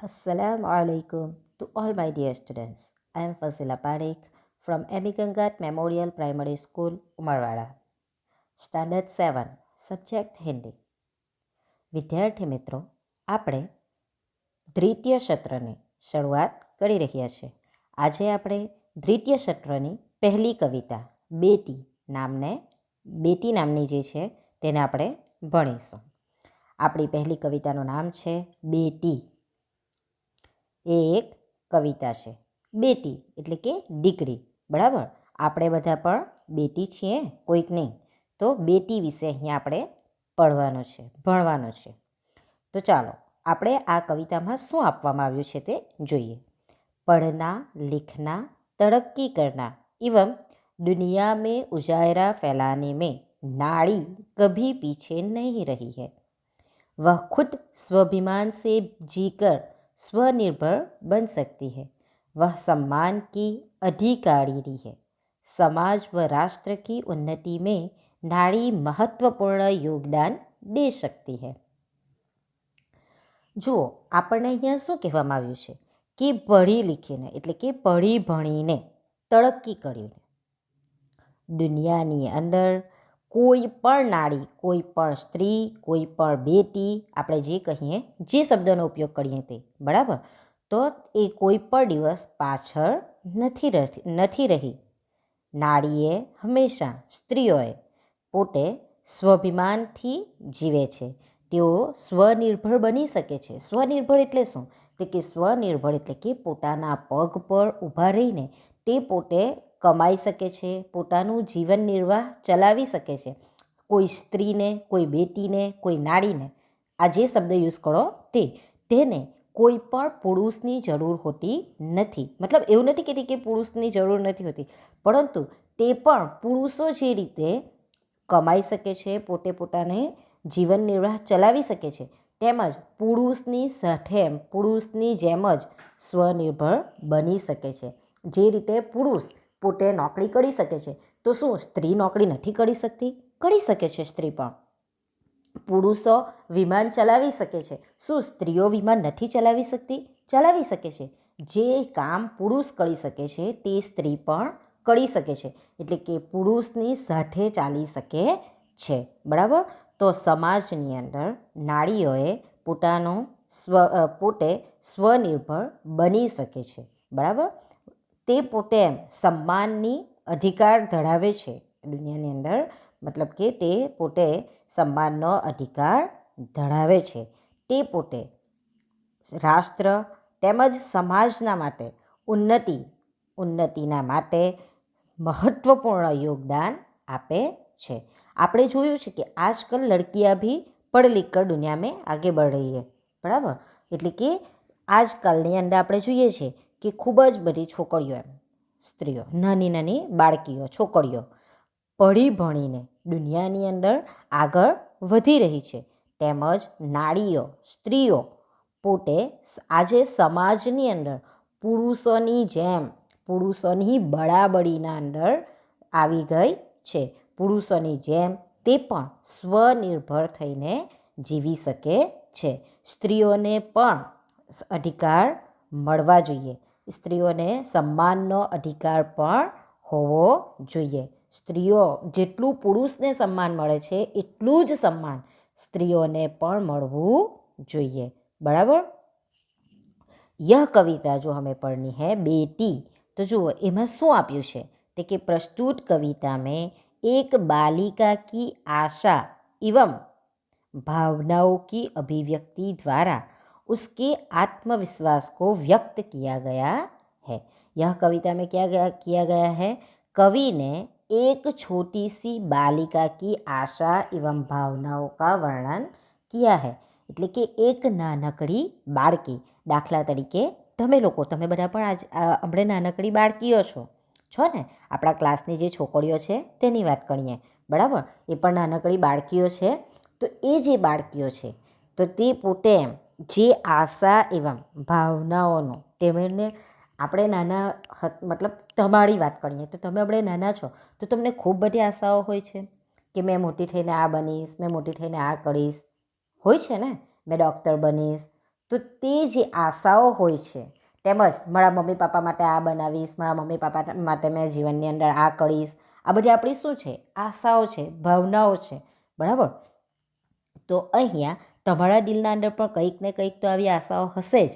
Assalamu alaikum to all my dear students. I am Fazila Parekh from Emigangat Memorial Primary School, Umarwada. Standard seven subject Hindi વિદ્યાર્થી મિત્રો આપણે દ્વિતીય સત્રની શરૂઆત કરી રહ્યા છીએ આજે આપણે દ્વિતીય સત્રની પહેલી કવિતા બેટી નામને બેટી નામની જે છે તેને આપણે ભણીશું આપણી પહેલી કવિતાનું નામ છે બેટી એ એક કવિતા છે. બેટી એટલે કે દીકરી. બરાબર? આપણે બધા પણ બેટી છીએ, કોઈક નહીં. તો બેટી વિશે અહીંયા આપણે પડવાનો છે, ભણવાનો છે. તો ચાલો, આપણે આ કવિતામાં શું આપવામાં આવ્યું છે તે જોઈએ. પઢના, લિખના તરક્કી કરના. એવમ દુનિયા મેં ઉજાયરા ફેલાને મેં नाड़ी कभी पीछे नहीं रही है वह खुद સે से કર स्वनिर्भर बन सकती है वह सम्मान की अधिकारी है समाज व राष्ट्र की उन्नति में नारी महत्वपूर्ण योगदान दे सकती है જુઓ આપણને અહીંયા શું કહેવામાં આવ્યું છે કે ભણી લીખીને એટલે કે પઢી ભણીને તરક્કી કરીને દુનિયાની અંદર કોઈ પણ નારી, કોઈ પણ સ્ત્રી, કોઈ પણ બેટી, આપણે જે કહીએ, જે શબ્દનો ઉપયોગ કરીએ તે, બરાબર? તો એ કોઈ પણ દિવસ પાછળ નથી રહી નથી રહી. નારીએ હંમેશા સ્ત્રીઓએ પોતે સ્વાભિમાનથી જીવે છે. તેઓ સ્વનિર્ભર બની શકે છે. સ્વનિર્ભર એટલે શું? તે કે સ્વનિર્ભર એટલે કે પોતાના પગ પર ઊભા રહીને તે પોતે કમાઈ શકે છે, પોતાનું જીવન નિર્વાહ ચલાવી શકે છે. કોઈ સ્ત્રીને, કોઈ બેટીને, કોઈ નારીને આ જે શબ્દ યુઝ કરો તે, તેને કોઈ પણ પુરુષની જરૂર હોતી નથી. મતલબ એવું નથી કહેતી કે પુરુષની જરૂર નથી હોતી, પરંતુ તે પણ પુરુષો જે રીતે કમાઈ શકે છે, પોતે પોતાને જીવન નિર્વાહ ચલાવી શકે છે, તેમજ પુરુષની સાથે પુરુષની જેમ જ સ્વનિર્ભર બની શકે છે. જે રીતે પુરુષ પોતે નોકરી કરી શકે છે. તો શું, સ્ત્રી નોકરી નથી કરી શકતી? કરી શકે છે સ્ત્રી પણ. પુરુષો વિમાન ચલાવી શકે છે. શું, સ્ત્રીઓ વિમાન નથી ચલાવી શકતી? ચલાવી શકે છે. જે કામ પુરુષ કરી શકે છે, તે સ્ત્રી પણ કરી શકે છે. એટલે કે પુરુષની સાથે ચાલી શકે છે. બરાબર? તો સમાજની અંદર નારીઓએ પોતાનું સ્વ પોતે સ્વનિર્ભર બની શકે છે. બરાબર? તે પોતે એમ સન્માનની અધિકાર ધરાવે છે દુનિયાની અંદર. મતલબ કે તે પોતે સન્માનનો અધિકાર ધરાવે છે. તે પોતે રાષ્ટ્ર તેમજ સમાજના માટે ઉન્નતિ, ઉન્નતિના માટે મહત્ત્વપૂર્ણ યોગદાન આપે છે. આપણે જોયું છે કે આજકાલ લડકીયા ભી પઢ લિખ કર દુનિયા મેં આગે બઢ રહી હૈ. બરાબર? એટલે કે આજકાલની અંદર આપણે જોઈએ છીએ કે ખૂબ જ બધી છોકરીઓ એમ. સ્ત્રીઓ, નાની નાની બાળકીઓ, છોકરીઓ. પઢી ભણીને દુનિયાની અંદર આગળ વધી રહી છે. તેમજ નારીઓ, સ્ત્રીઓ પોતે આજે સમાજની અંદર પુરુષોની જેમ, પુરુષોની બળાબળીના અંદર આવી ગઈ છે. પુરુષોની જેમ તે પણ સ્વનિર્ભર થઈને જીવી શકે છે. સ્ત્રીઓને પણ અધિકાર મળવા જોઈએ. સ્ત્રીઓને સન્માનનો અધિકાર પણ હોવો જોઈએ. સ્ત્રીઓ જેટલું પુરુષને સન્માન મળે છે, એટલું જ સન્માન સ્ત્રીઓને પણ મળવું જોઈએ. બરાબર? યહ કવિતા જો હમે પડની હે, બેટી. તો જુઓ, એમાં શું આપ્યું છે? તે કે પ્રસ્તુત કવિતા મેં એક બાલિકા કી આશા એવમ ભાવનાઓ કી અભિવ્યક્તિ દ્વારા उसके आत्मविश्वास को व्यक्त किया गया है यह कविता में क्या गया किया गया है कवि ने एक छोटी सी बालिका की आशा एवं भावनाओं का वर्णन किया है એટલે કે એક નાનકડી બાળકી દાખલા તરીકે તમે લોકો તમે બધા પણ આજ હમણે નાનકડી બાળકીઓ છો છો ને આપણા ક્લાસની જે છોકરીઓ છે તેની વાત કરીએ બરાબર એ પણ નાનકડી બાળકીઓ છે તો એ જે બાળકીઓ છે તો તે પોતે એમ જે આશા એવા ભાવનાઓનો, તેમને આપણે નાના મતલબ તમારી વાત કરીએ તો તમે આપણે નાના છો, તો તમને ખૂબ બધી આશાઓ હોય છે કે મેં મોટી થઈને આ બનીશ, મેં મોટી થઈને આ કરીશ. હોય છે ને? મેં ડૉક્ટર બનીશ. તો તે જે આશાઓ હોય છે, તેમજ મારા મમ્મી પપ્પા માટે આ બનાવીશ, મારા મમ્મી પપ્પા માટે મેં જીવનની અંદર આ કરીશ, આ બધી આપણી શું છે? આશાઓ છે, ભાવનાઓ છે. બરાબર? તો અહીંયા તમારા દિલના અંદર પણ કંઈક ને કંઈક તો આવી આશાઓ હશે જ.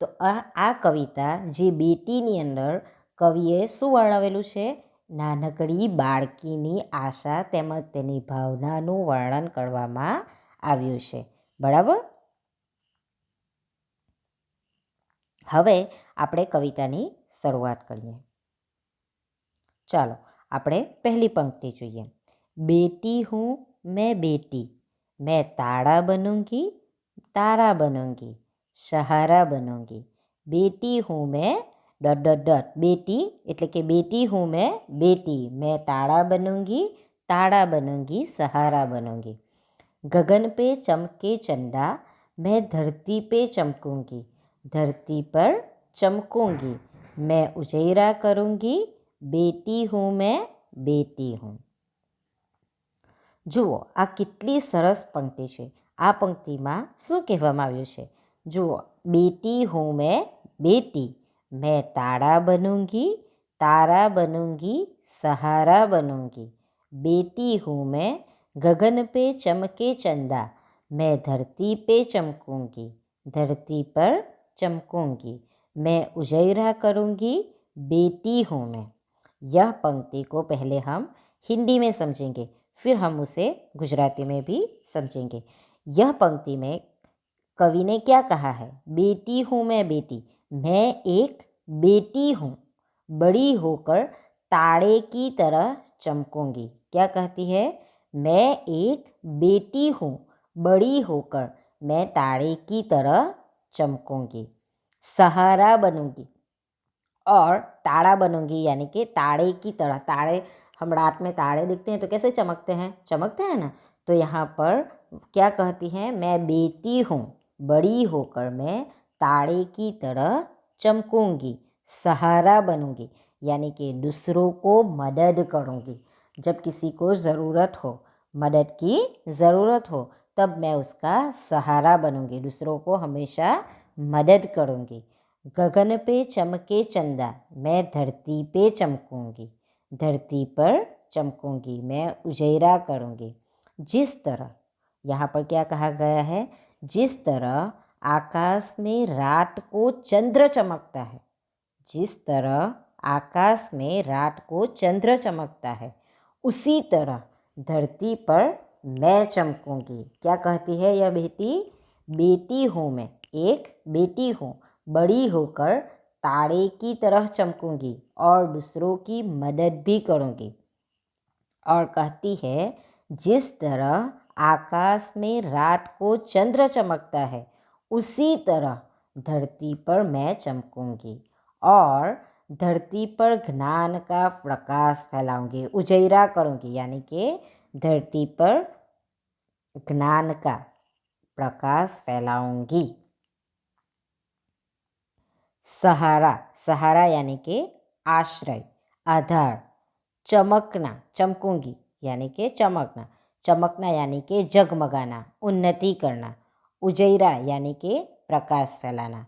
તો આ આ કવિતા જે બેટીની અંદર કવિએ શું વર્ણવેલું છે, નાનકડી બાળકીની આશા તેમજ તેની ભાવનાનું વર્ણન કરવામાં આવ્યું છે. બરાબર? હવે આપણે કવિતાની શરૂઆત કરીએ. ચાલો, આપણે પહેલી પંક્તિ જોઈએ. બેટી હું, મેં બેટી. मैं ताड़ा बनूंगी तारा बनूंगी सहारा बनूंगी बेटी हूँ मैं डॉट डॉट डॉट बेटी એટલે કે બેટી હું મેં બેટી मैं ताड़ा बनूंगी ताड़ा बनूंगी सहारा बनूंगी गगन पे चमके चंदा मैं धरती पे चमकूंगी धरती पर चमकूंगी मैं उजैरा करूंगी बेटी हूँ मैं बेटी हूँ જુઓ આ કેટલી સરસ પંક્તિ છે આ પંક્તિમાં શું કહેવામાં આવ્યું છે જુઓ બેટી હું મેં બેટી मैं ताड़ा बनूंगी तारा बनूंगी सहारा बनूंगी बेटी हूँ मैं गगन पे चमके चंदा मैं धरती पे चमकूंगी धरती पर चमकूंगी मैं उजैरा करूंगी बेटी हूँ मैं यह पंक्ति को पहले हम हिंदी में समझेंगे फिर हम उसे गुजराती में भी समझेंगे। यह पंक्ति में कवि ने क्या कहा है? बेटी हूँ मैं बेटी, मैं एक बेटी हूँ, बड़ी होकर ताड़े की तरह चमकूँगी। क्या कहती है? मैं एक बेटी हूँ, बड़ी होकर मैं ताड़े की तरह चमकूँगी। सहारा बनूँगी और ताड़ा बनूँगी, यानी कि ताड़े की तरह, ताड़े हम रात में ताड़े दिखते हैं तो कैसे चमकते हैं? चमकते हैं ना? तो यहाँ पर क्या कहती हैं? मैं बेटी हूँ, बड़ी होकर मैं ताड़े की तरह चमकूँगी, सहारा बनूँगी, यानी कि दूसरों को मदद करूँगी। जब किसी को ज़रूरत हो, मदद की ज़रूरत हो, तब मैं उसका सहारा बनूँगी, दूसरों को हमेशा मदद करूँगी। गगन पे चमके चंदा, मैं धरती पे चमकूँगी। धरती पर चमकूँगी, मैं उजैरा करूँगी। जिस तरह, यहाँ पर क्या कहा गया है? जिस तरह आकाश में रात को चंद्र चमकता है। जिस तरह आकाश में रात को चंद्र चमकता है, उसी तरह धरती पर मैं चमकूँगी। क्या कहती है यह बेटी? बेटी हूँ मैं, एक बेटी हूँ, बड़ी होकर तारे की तरह चमकूँगी और दूसरों की मदद भी करूँगी। और कहती है, जिस तरह आकाश में रात को चंद्र चमकता है, उसी तरह धरती पर मैं चमकूँगी और धरती पर ज्ञान का प्रकाश फैलाऊँगी, उजैरा करूँगी, यानी कि धरती पर ज्ञान का प्रकाश फैलाऊँगी। સહારા સહારા યાની કે આશ્રય, આધાર, ચમકના, ચમકુંગી યાની કે ચમકના ચમકના યાની કે જગમગાના ઉન્નતિ કરના ઉજૈરા યાની કે પ્રકાશ ફેલાના.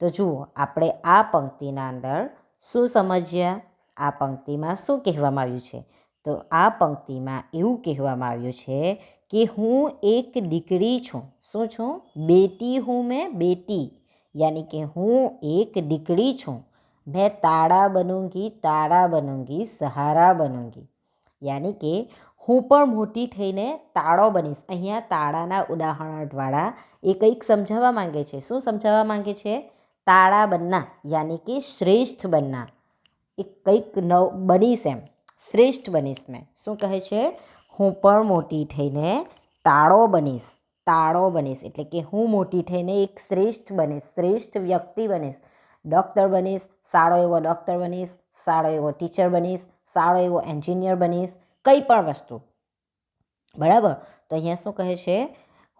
તો જુઓ, આપણે આ પંક્તિના અંદર શું સમજ્યા આ પંક્તિમાં શું કહેવામાં આવ્યું છે? તો આ પંક્તિમાં એવું કહેવામાં આવ્યું છે કે હું એક દીકરી છું. શું છું? બેટી હું મેં, બેટી. યાની કે હું એક દીકરી છું. મેં તાળા બનૂંગી તારા બનુંગી, સહારા બનૂંગી. યાની કે હું પણ મોટી થઈને તાળો બનીશ. અહીંયા તાળાના ઉદાહરણ ઉદાહરણવાળા એ કંઈક સમજાવવા માંગે છે. શું સમજાવવા માંગે છે? તાળા બનના, યાની કે શ્રેષ્ઠ બનના. એ કંઈક નવ, બનીશ એમ. શ્રેષ્ઠ બનીશ મેં. શું કહે છે? હું પણ મોટી થઈને તાળો બનીશ. તાળો બનીશ, એટલે કે હું મોટી થઈને એક શ્રેષ્ઠ બનીશ, શ્રેષ્ઠ વ્યક્તિ બનીશ. ડૉક્ટર બનીશ, સારો એવો ડૉક્ટર બનીશ, સારો એવો ટીચર બનીશ, સારો એવો એન્જિનિયર બનીશ, કંઈ પણ વસ્તુ. બરાબર? તો અહીંયા શું કહે છે?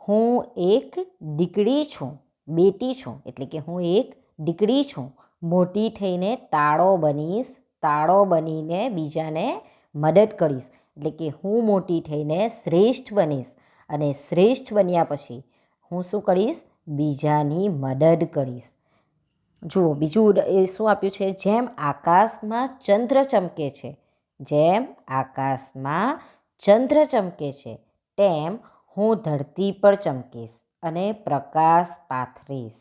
હું એક દીકરી છું, બેટી છું, એટલે કે હું એક દીકરી છું. મોટી થઈને તાળો બનીશ, તાળો બનીને બીજાને મદદ કરીશ, એટલે કે હું મોટી થઈને શ્રેષ્ઠ બનીશ. અને શ્રેષ્ઠ બન્યા પછી હું શું કરીશ? બીજાની મદદ કરીશ. જુઓ, બીજું એ શું આપ્યું છે? જેમ આકાશમાં ચંદ્ર ચમકે છે, જેમ આકાશમાં ચંદ્ર ચમકે છે, તેમ હું ધરતી પર ચમકીશ અને પ્રકાશ પાથરીશ.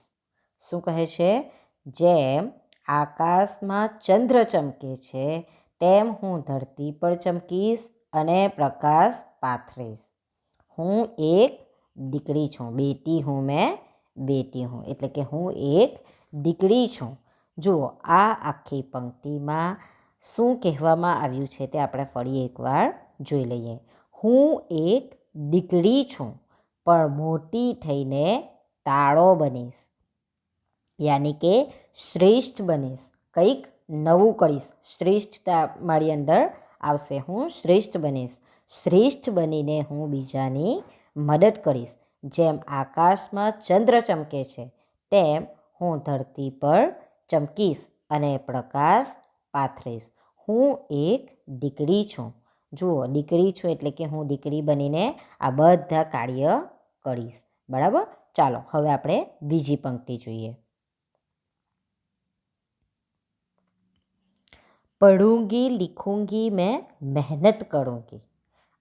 શું કહે છે? જેમ આકાશમાં ચંદ્ર ચમકે છે, તેમ હું ધરતી પર ચમકીશ અને પ્રકાશ પાથરીશ. હું એક દીકરી છું, બેટી હું, મેં બેટી હું. એટલે કે હું એક દીકરી છું. જુઓ, આ આખી પંક્તિમાં શું કહેવામાં આવ્યું છે તે આપણે ફરી એકવાર જોઈ લઈએ. હું એક દીકરી છું, પણ મોટી થઈને તાળો બનીશ. યાની કે શ્રેષ્ઠ બનીશ. કંઈક નવું કરીશ. શ્રેષ્ઠતા મારી અંદર આવશે. હું શ્રેષ્ઠ બનીશ. શ્રેષ્ઠ બનીને હું બીજાની મદદ કરીશ. જેમ આકાશમાં ચંદ્ર ચમકે છે, તેમ હું ધરતી પર ચમકીશ અને પ્રકાશ પાથરીશ. હું એક દીકરી છું. જુઓ, દીકરી છું એટલે કે હું દીકરી બનીને આ બધા કાર્ય કરીશ. બરાબર? ચાલો, હવે આપણે બીજી પંક્તિ જોઈએ. પઢુંગી લીખૂંગી મેં મહેનત કરુંગી.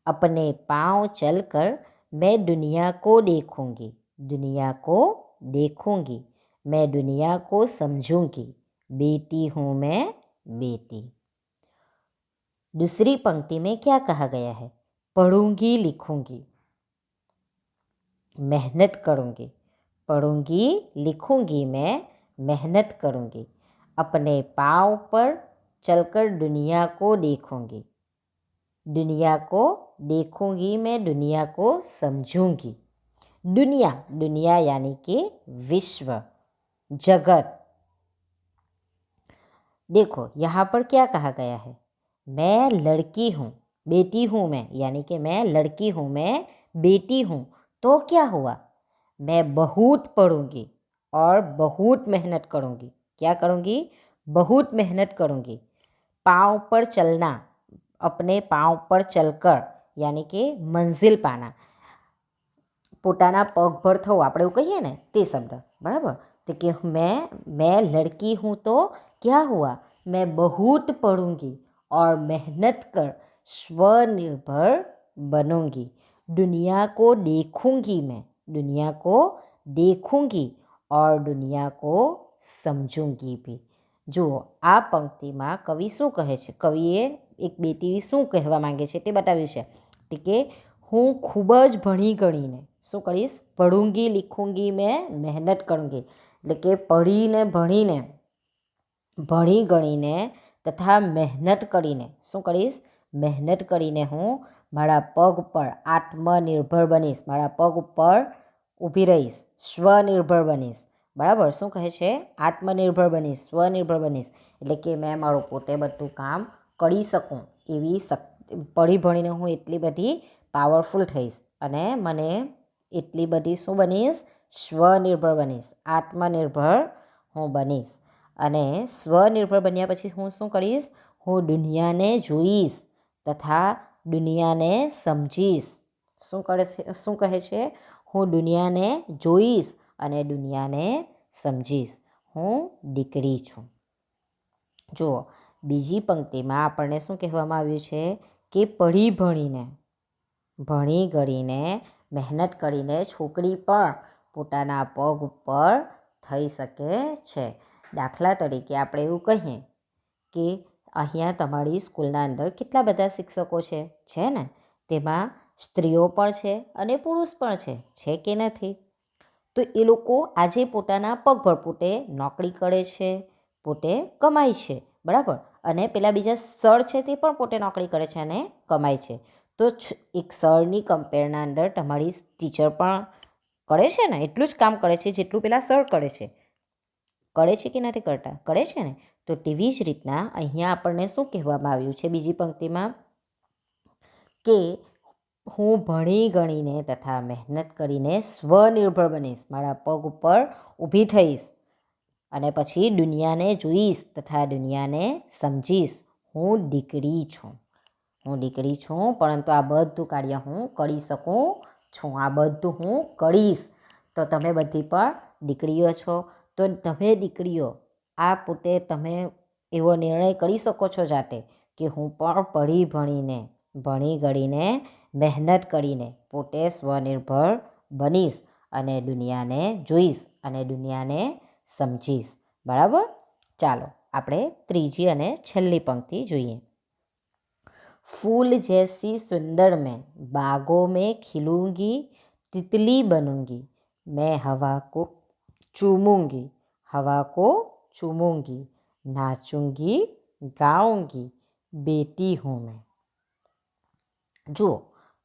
अपने पाँव चलकर मैं दुनिया को देखूँगी, दुनिया को देखूँगी, मैं दुनिया को समझूँगी, बेटी हूँ मैं बेटी। दूसरी पंक्ति में क्या कहा गया है? पढ़ूँगी लिखूँगी। मेहनत करूँगी। पढ़ूँगी लिखूँगी मैं, मेहनत करूँगी। अपने पाँव पर चलकर दुनिया को देखूँगी। दुनिया को देखूँगी मैं, दुनिया को समझूँगी। दुनिया दुनिया यानी कि विश्व, जगत। देखो, यहाँ पर क्या कहा गया है? मैं लड़की हूँ, बेटी हूँ मैं, यानी कि मैं लड़की हूँ, मैं बेटी हूँ। तो क्या हुआ? मैं बहुत पढ़ूँगी और बहुत मेहनत करूँगी। क्या करूँगी? बहुत मेहनत करूँगी। पाँव पर चलना। अपने पाँव पर चलकर યાની કે મંઝિલ પાના પોતાના પગભર થવું આપણે એવું કહીએ ને તે શબ્દ બરાબર તો કે મેં मैं लड़की हूँ तो क्या हुआ मैं बहुत पढ़ूंगी और मेहनत कर स्वनिर्भर बनूंगी दुनिया को देखूंगी मैं दुनिया को देखूंगी और दुनिया को समझूंगी भी જુઓ આ પંક્તિમાં કવિ શું કહે છે કવિએ એક બેટી શું કહેવા માંગે છે તે બતાવ્યું છે. તે કે, હું ખૂબ જ ભણી ગણીને, શું કરીશ? પઢુંગી લીખુંગી મેં મહેનત કરુંગી. એટલે કે પઢીને, ભણીને, ભણી ગણીને તથા મહેનત કરીને, શું કરીશ? મહેનત કરીને હું મારા પગ પર આત્મનિર્ભર બનીશ, મારા પગ ઉપર ઊભી રહીશ, સ્વનિર્ભર બનીશ. બરાબર? શું કહે છે? આત્મનિર્ભર બનીશ, સ્વનિર્ભર બનીશ. એટલે કે, મેં મારું પોતે બધું કામ કરી શકું એવી શક્તિ પઢી ભણીને હું એટલી બધી પાવરફુલ થઈશ અને મને એટલી બધી શું બનીશ? સ્વનિર્ભર બનીશ, આત્મનિર્ભર હું બનીશ. અને સ્વનિર્ભર બન્યા પછી હું શું કરીશ? હું દુનિયાને જોઈશ તથા દુનિયાને સમજીશ. શું કરે છે? શું કહે છે? હું દુનિયાને જોઈશ અને દુનિયાને સમજીશ. હું દીકરી છું. જુઓ બીજી પંક્તિમાં આપણને શું કહેવામાં આવ્યું છે કે પઢી ભણીને, ભણી ગણીને, મહેનત કરીને છોકરી પણ પોતાના પગ ઉપર થઈ શકે છે. દાખલા તરીકે આપણે એવું કહીએ કે અહીંયા તમારી સ્કૂલના અંદર કેટલા બધા શિક્ષકો છે? છે ને? તેમાં સ્ત્રીઓ પણ છે અને પુરુષ પણ છે. છે કે નથી? તો એ લોકો આજે પોતાના પગભર પોતે નોકરી કરે છે, પોતે કમાય છે. બરાબર? અને પેલા બીજા સર છે તે પણ પોતે નોકરી કરે છે અને કમાય છે. તો એક સરની કમ્પેરના અંદર તમારી ટીચર પણ કરે છે ને? એટલું જ કામ કરે છે જેટલું પેલા સર કરે છે. કરે છે કે નથી કરતા? કરે છે ને? તો તેવી જ રીતના અહીંયા આપણને શું કહેવામાં આવ્યું છે બીજી પંક્તિમાં? કે હું ભણી ગણીને તથા મહેનત કરીને સ્વનિર્ભર બનીશ. મારા પગ ઉપર ઊભી થઈશ. અને પછી દુનિયાને જોઈશ તથા દુનિયાને સમજીશ. હું દીકરી છું. હું દીકરી છું, પરંતુ આ બધું કાર્ય હું કરી શકું છું. આ બધું હું કરીશ. તો તમે બધી પણ દીકરીઓ છો. તો તમે દીકરીઓ, આ પોતે તમે એવો નિર્ણય કરી શકો છો જાતે કે હું પણ પઢી ભણીને, ભણી ગણીને, મહેનત કરીને પોતે સ્વનિર્ભર બનીશ અને દુનિયાને જોઈશ અને દુનિયાને સમજીશ બરાબર ચાલો આપણે ત્રીજી અને છેલ્લી પંક્તિ જોઈએ फूल जैसी सुंदर मैं बागों में खिलूंगी तितली बनूंगी मैं हवा को चूमूंगी हवा को चूमूंगी नाचूंगी ગાઉંગી બેટી હું મેં જુઓ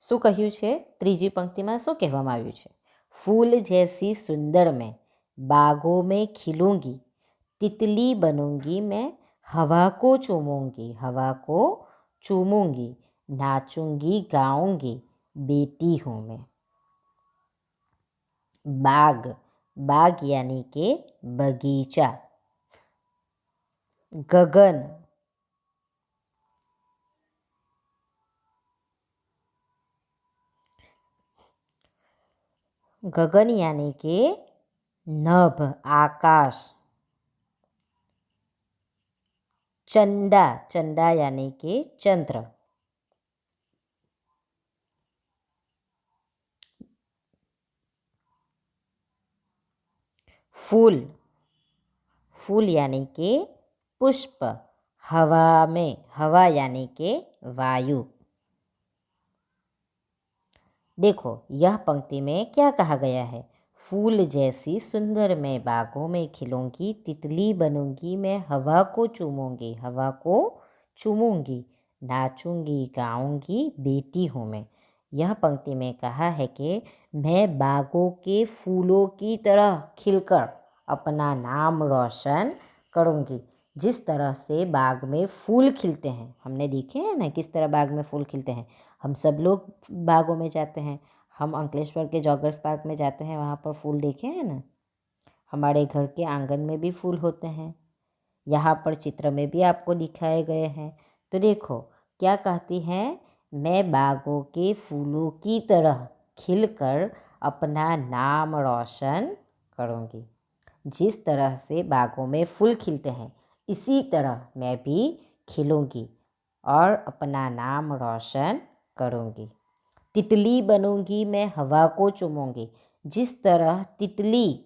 શું કહ્યું છે ત્રીજી પંક્તિમાં શું કહેવામાં આવ્યું છે ફૂલ જૈસી સુંદર મેં बागों में खिलूँगी, तितली बनूँगी मैं, हवा को चूमूँगी, हवा को चूमूँगी, नाचूँगी, गाऊँगी, बेटी हूँ मैं। बाग बाग यानी के बगीचा। गगन। गगन यानी के नभ आकाश। चंदा चंदा यानी के चंद्र। फूल फूल यानी के पुष्प, हवा में, हवा यानी के वायु। देखो, यह पंक्ति में क्या कहा गया है? फूल जैसी सुंदर मैं बागों में खिलूँगी, तितली बनूँगी, मैं हवा को चूमूँगी, हवा को चूमूँगी, नाचूँगी, गाऊँगी, बेटी हूँ मैं। यह पंक्ति में कहा है कि मैं बागों के फूलों की तरह खिलकर अपना नाम रोशन करूँगी। जिस तरह से बाग में फूल खिलते हैं, हमने देखे हैं ना किस तरह बाग में फूल खिलते हैं? हम सब लोग बागों में जाते हैं। हम अंकलेश्वर के जॉगर्स पार्क में जाते हैं, वहाँ पर फूल देखे हैं ना? हमारे घर के आँगन में भी फूल होते हैं। यहाँ पर चित्र में भी आपको दिखाए गए हैं। तो देखो, क्या कहती हैं, मैं बागों के फूलों की तरह खिलकर अपना नाम रोशन करूँगी। जिस तरह से बागों में फूल खिलते हैं, इसी तरह मैं भी खिलूँगी और अपना नाम रोशन करूँगी। तितली बनूँगी, मैं हवा को चूमूँगी। जिस तरह तितली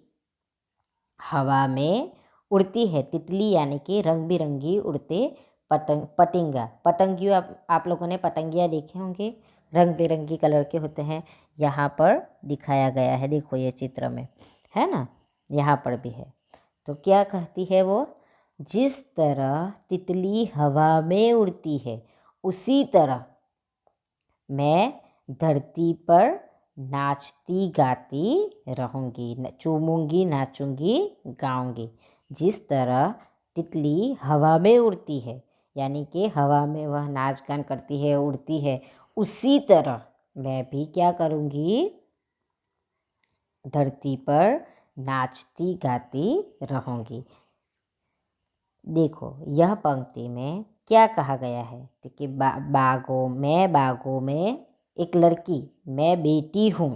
हवा में उड़ती है, तितली यानी कि रंग बिरंगी उड़ते पतंग, पतंगा। पतंगियों, आप आप लोगों ने पतंगियाँ देखे होंगे? रंग बिरंगी कलर के होते हैं। यहाँ पर दिखाया गया है, देखो ये चित्र में। है ना? यहाँ पर भी है। तो क्या कहती है वो? जिस तरह तितली हवा में उड़ती है, उसी तरह मैं धरती पर नाचती गाती रहूँगी चूमूँगी नाचूँगी गाऊँगी। जिस तरह तितली हवा में उड़ती है यानी कि हवा में वह नाच गान करती है उड़ती है उसी तरह मैं भी क्या करूँगी? धरती पर नाचती गाती रहूँगी। देखो यह पंक्ति में क्या कहा गया है? कि बा, बागों में बागों में एक लड़की मैं बेटी हूँ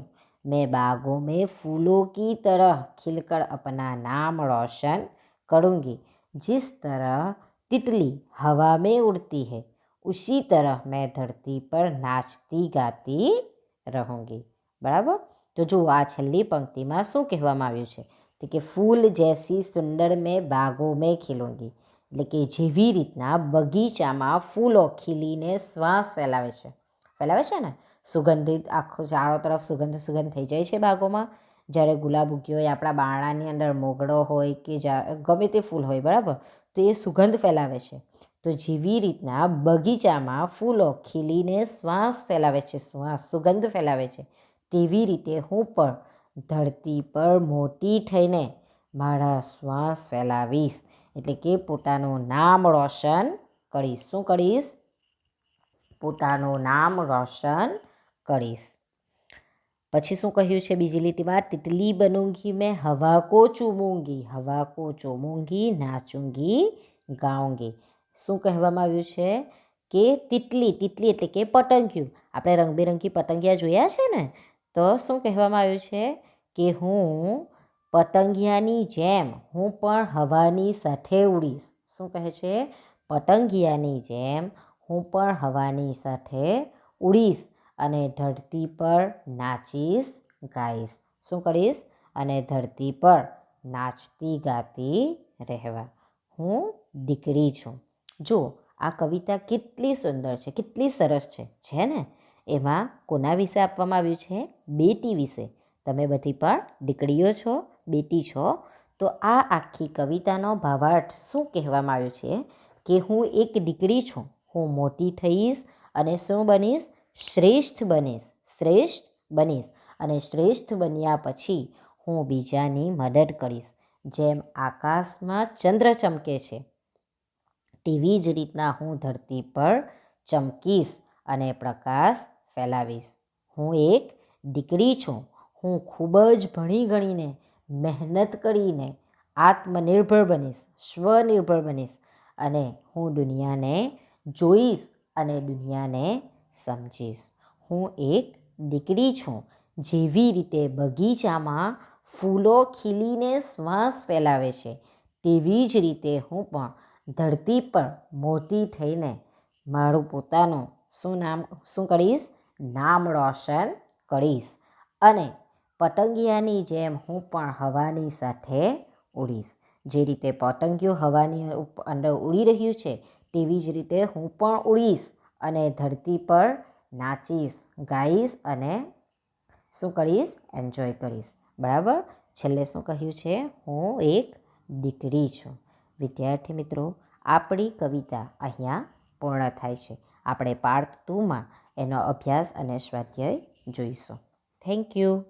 मैं बागों में फूलों की तरह खिलकर अपना नाम रोशन करूँगी जिस तरह तितली हवा में उड़ती है उसी तरह मैं धरती पर नाचती गाती रहूँगी બરાબર તો જુઓ આ છેલ્લી પંક્તિમાં શું કહેવામાં આવ્યું છે તો કે ફૂલ જેસી સુંદર મેં બાગો મેં ખીલુંગી એટલે કે જેવી રીતના બગીચામાં ફૂલો ખીલીને શ્વાસ ફેલાવે છે ફેલાવે છે ને સુગંધિત, આખો ચારો તરફ સુગંધ સુગંધ થઈ જાય છે બાગોમાં. જ્યારે ગુલાબ ઉગ્યો હોય, આપણા બારણાની અંદર મોગડો હોય કે ગમે તે ફૂલ હોય, બરાબર? તો એ સુગંધ ફેલાવે છે. તો જેવી રીતના બગીચામાં ફૂલો ખીલીને શ્વાસ ફેલાવે છે, શ્વાસ, સુગંધ ફેલાવે છે. તેવી રીતે હું પણ ધરતી પર મોટી થઈને મારા શ્વાસ ફેલાવીશ. એટલે કે પોતાનું નામ રોશન કરીશ. શું કરીશ? પોતાનું નામ રોશન કરીશ. પછી શું કહ્યું છે બીજી લીટીમાં? તિતલી બનૂંગી મેં હવા કો ચૂમૂંગી, હવા કો ચૂમૂંગી, નાચૂંગી, ગાઉંગી. શું કહેવામાં આવ્યું છે? કે તિતલી તિતલી એટલે કે પતંગિયું. આપણે રંગબેરંગી પતંગિયા જોયા છે ને? તો શું કહેવામાં આવ્યું છે? કે હું પતંગિયાની જેમ, હું પણ હવાની સાથે ઉડીશ. શું કહે છે? પતંગિયાની જેમ, હું પણ હવાની સાથે ઉડીશ. અને ધરતી પર નાચીશ, ગાઈશ. શું કરીશ? અને ધરતી પર નાચતી ગાતી રહેવા. હું દીકરી છું. જો આ કવિતા કેટલી સુંદર છે, કેટલી સરસ છે. છે ને? એમાં કોના વિશે આપવામાં આવ્યું છે? બેટી વિશે. તમે બધી પણ દીકરીઓ છો, બેટી છો, તો આ આખી કવિતાનો ભાવાર્થ શું કહેવામાં આવ્યું છે? કે હું એક દીકરી છું. હું મોટી થઈશ અને શું બનીશ? શ્રેષ્ઠ બનીશ શ્રેષ્ઠ બનીશ અને શ્રેષ્ઠ બન્યા પછી હું બીજાની મદદ કરીશ, જેમ આકાશમાં ચંદ્ર ચમકે છે. તેવી જ રીતના હું ધરતી પર ચમકીશ અને પ્રકાશ ફેલાવીશ. હું એક દીકરી છું. હું ખૂબ જ ભણી ગણીને, મહેનત કરીને આત્મનિર્ભર બનીશ, સ્વનિર્ભર બનીશ અને હું દુનિયાને જોઈશ અને દુનિયાને સમજીશ. હું એક દીકરી છું. જેવી રીતે બગીચામાં ફૂલો ખીલીને શ્વાસ ફેલાવે છે, તેવી જ રીતે હું પણ ધરતી પર મોટી થઈને મારું પોતાનું શું નામ, શું કરીશ? નામ રોશન કરીશ અને પતંગિયાની જેમ હું પણ હવાની સાથે ઉડીશ. જે રીતે પતંગિયો હવાની અંદર ઉડી રહ્યું છે, તેવી જ રીતે હું પણ ઉડીશ. અને ધરતી પર નાચીશ, ગાઈશ અને શું કરીશ? એન્જોય કરીશ. બરાબર? છેલ્લે શું કહ્યું છે? હું એક દીકરી છું. વિદ્યાર્થી મિત્રો, આપણી કવિતા અહીંયા પૂર્ણ થાય છે. આપણે પાર્ટ ટુમાં એનો અભ્યાસ અને સ્વાધ્યાય જોઈશું. Thank you